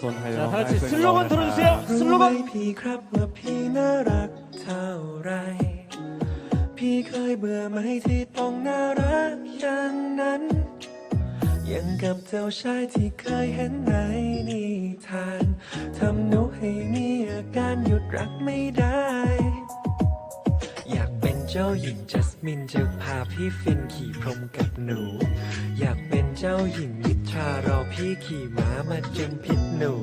ส่วนไทย 자, 다 같이 슬로건 들어주세요. รู้ไหม 슬로건. พี่ครับว่าพี่น่ารักเท่าไร พี่เคยเบื่อไหมที่ต้องน่ารักอย่างนั้น ยังกับเจ้าชายที่เคยเห็นในนิทานทำหนูให้มีอาการหยุดรักไม่ได้ อยากเป็นเจ้าหญิงจัสมินจะพาพี่ฟินขี่พรมกับหนู อยากเป็น น เจ้าหญิงนิทรารอพี่ขี่ม้ามาจนพิษหนู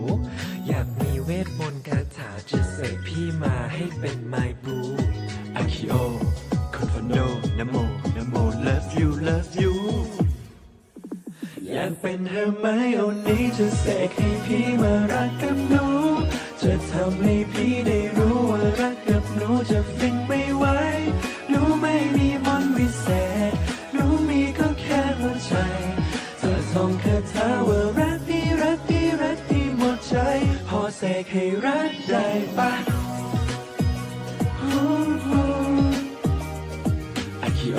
อยากมีเวทมนต์คาถาจะเสกพี่มาให้เป็นไมบูอาคิโอคอนฟโนนะโมนะโม love you love you อยากเป็นเธอไหมโอนี้จะเสกให้พี่มารักกับหนู จะทำให้พี่ได้รู้ ให้รักได้ปะอาคิโอ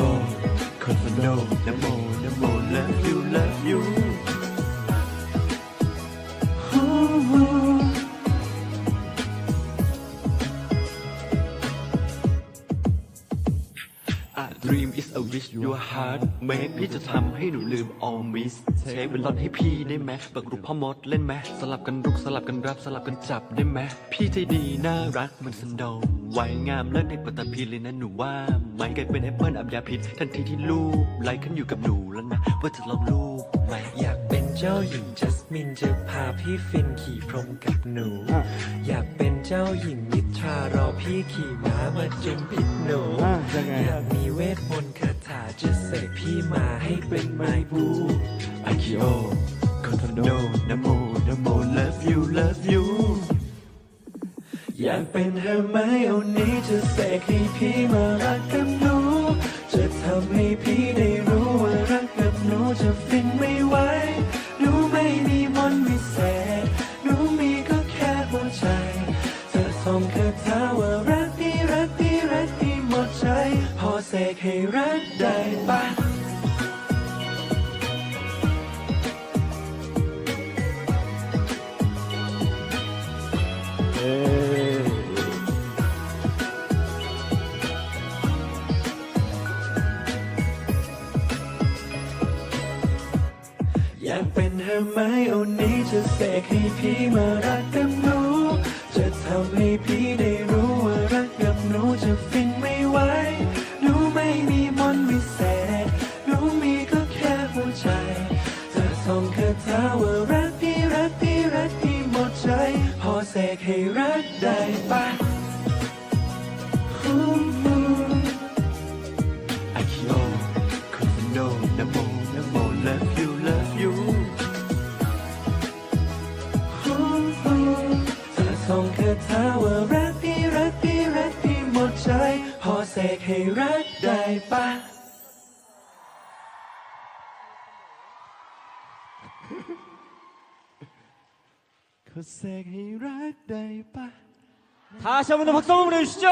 คอนฟโนนะโมนะโม love you love you dream is a wish your heart make พี่จะทำให้หนูลืม all miss เทคเป็นรอนให้พี่ได้ไหมเปิดรูปพ่อมดเล่นไหมสลับกันรุกสลับกันรับสลับกันจับได้ไหมพี่ใจดีน่ารักเหมือนสันโดษไวงามเลิศในปัตตภีเลยนะหนูว่าไม่กลายเป็นแอปเปิลอับยาพิษทันทีที่ลูกไล่ขึ้นอยู่กับหนูแล้วนะ ว่าจะลองลูกไหมอยากเป็นเจ้าหญิงจัสมินจะพาพี่ฟินขี่พรมกับหนู อยากเป็นเจ้าหญิงนิทรารอพี่ขี่ม้ามาจนพิษหนูอยาก เวทมนต์คาถาจะเสกพี่มาให้เป็นไมบูอาคิโอคอนฟโนนะโมนะโม love you love you อยากเป็นเธอไหมเอานี้จะเสกให้พี่มารักกับหนู ให้รักได้ปะเอ้ยอยากเป็นเธอไหมเอานี้จะเสกให้พี่มารักกับหนูจะทำให้พี่ได้ กให้รักได้ปะฮู้ฮู้อาคิโอคอนฟโนนะโมนะโม love you love you จะท่องคาถาว่ารักพี่รักพี่รักพี่หมดใจ พอเสกให้รักได้ปะเ 다시 한번더 박수 한번 보내주시죠.